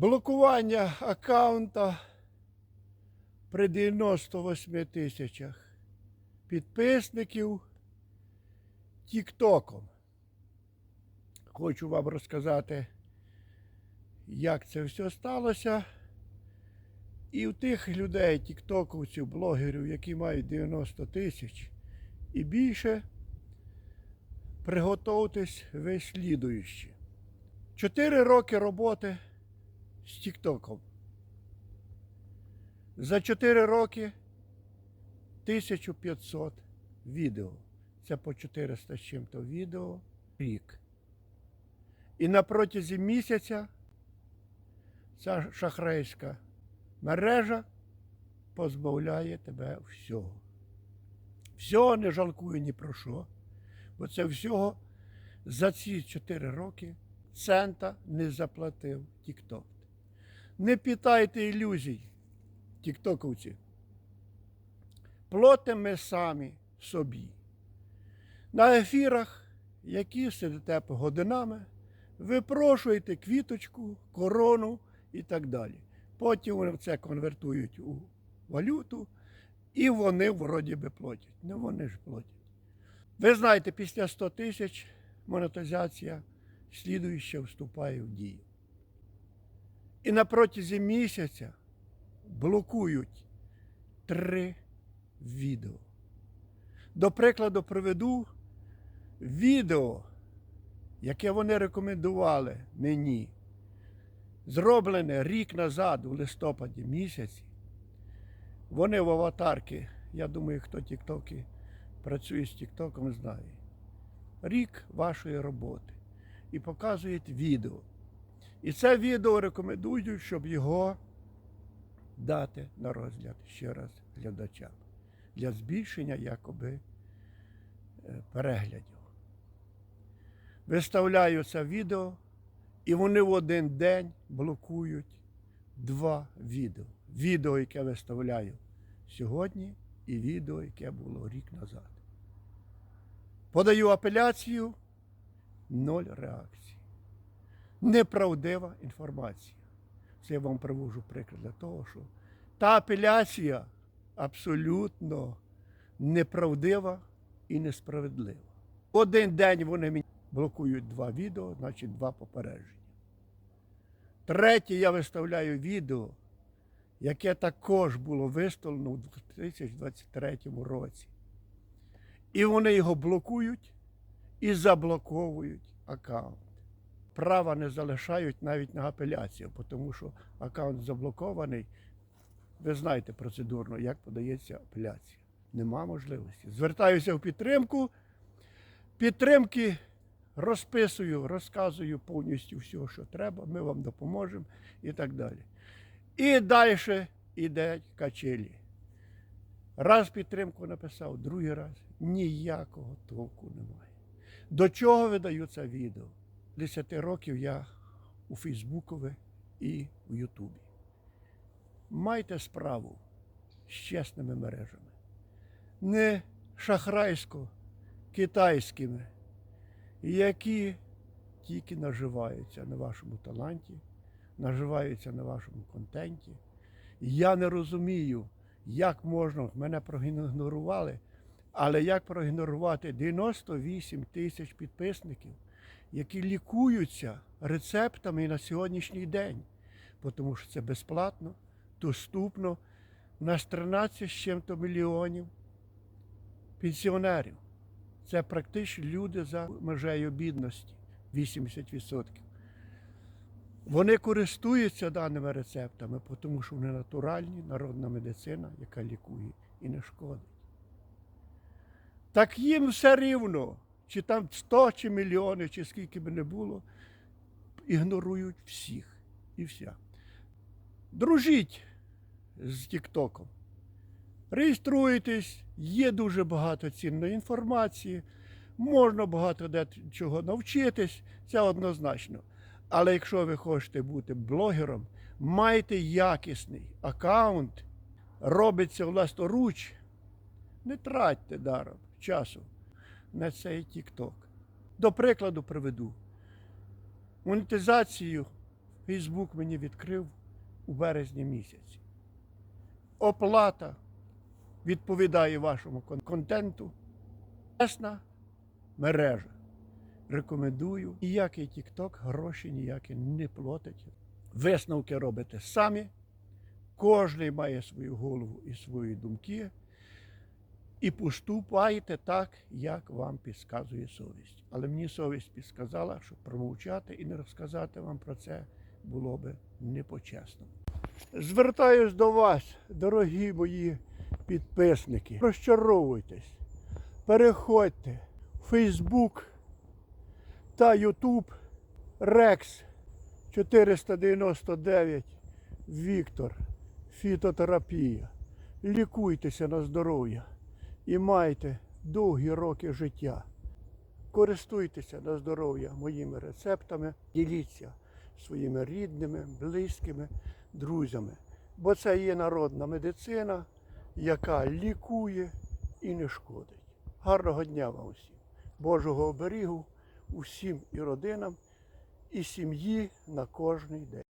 Блокування аккаунта при 98 тисячах підписників Тіктоком. Хочу вам розказати, як це все сталося. І в тих людей, тіктоковців, блогерів, які мають 90 тисяч і більше, приготуйтесь ви слідуючі. Чотири роки роботи з Тіктоком. За 4 роки 1500 відео. Це по 400 з чим-то відео рік. І на протязі місяця ця шахрайська мережа позбавляє тебе всього. Всього не жалкую ні про що. Бо це всього за ці 4 роки цента не заплатив TikTok. Не питайте ілюзій, тіктоковці. Платимо ми самі собі. На ефірах, які сидите годинами, випрошуєте квіточку, корону і так далі. Потім вони це конвертують у валюту, і вони вроді би платять. Не вони ж платять. Ви знаєте, після 100 тисяч монетизація слідуюча вступає в дію. І на протязі місяця блокують три відео. До прикладу, приведу відео, яке вони рекомендували мені, зроблене рік назад, у листопаді місяці. Вони в аватарки, я думаю, хто тіктоки працює з тіктоком, знає. Рік вашої роботи. І показують відео. І це відео рекомендують, щоб його дати на розгляд ще раз глядачам для збільшення якоби е, переглядів. Виставляю це відео, і вони в один день блокують два відео. Відео, яке виставляю сьогодні, і відео, яке було рік назад. Подаю апеляцію, ноль реакції. Неправдива інформація. Це я вам привожу приклад для того, що та апеляція абсолютно неправдива і несправедлива. Один день вони мені блокують два відео, значить два попередження. Третє, я виставляю відео, яке також було виставлено у 2023 році. І вони його блокують і заблоковують аккаунт. Права не залишають навіть на апеляцію, тому що аккаунт заблокований. Ви знаєте процедурно, як подається апеляція. Нема можливості. Звертаюся в підтримку. Підтримки розписую, розказую повністю все, що треба. Ми вам допоможемо і так далі. І далі йде качелі. Раз підтримку написав, другий раз ніякого толку немає. До чого видаю це відео? 10 років я у Фейсбукові і у Ютубі. Майте справу з чесними мережами, не шахрайсько-китайськими, які тільки наживаються на вашому таланті, наживаються на вашому контенті. Я не розумію, як можна, мене проігнорували, але як проігнорувати 98 тисяч підписників, які лікуються рецептами на сьогоднішній день, тому що це безплатно, доступно. У нас 13 з чим-то мільйонів пенсіонерів. Це практично люди за межею бідності 80%. Вони користуються даними рецептами, тому що вони натуральні, народна медицина, яка лікує і не шкодить. Так їм все рівно, чи там 100, чи мільйони, чи скільки би не було, ігнорують всіх і вся. Дружіть з Тіктоком. Реєструйтесь, є дуже багато цінної інформації, можна багато де чого навчитись, це однозначно. Але якщо ви хочете бути блогером, майте якісний аккаунт, робиться власноруч, не тратьте даром часу на цей TikTok. До прикладу приведу. Монетизацію Фейсбук мені відкрив у березні місяці. Оплата відповідає вашому контенту. Чесна мережа. Рекомендую. Ніякий TikTok гроші ніякі не платить. Висновки робите самі. Кожний має свою голову і свої думки. І поступайте так, як вам підказує совість. Але мені совість підсказала, що промовчати і не розказати вам про це було би не по-чесному. Звертаюсь до вас, дорогі мої підписники. Розчаровуйтесь, переходьте в Фейсбук та Ютуб Рекс 499 Віктор. Фітотерапія. Лікуйтеся на здоров'я і майте довгі роки життя. Користуйтеся на здоров'я моїми рецептами, діліться своїми рідними, близькими, друзями. Бо це є народна медицина, яка лікує і не шкодить. Гарного дня вам усім, Божого оберігу усім і родинам, і сім'ї на кожний день.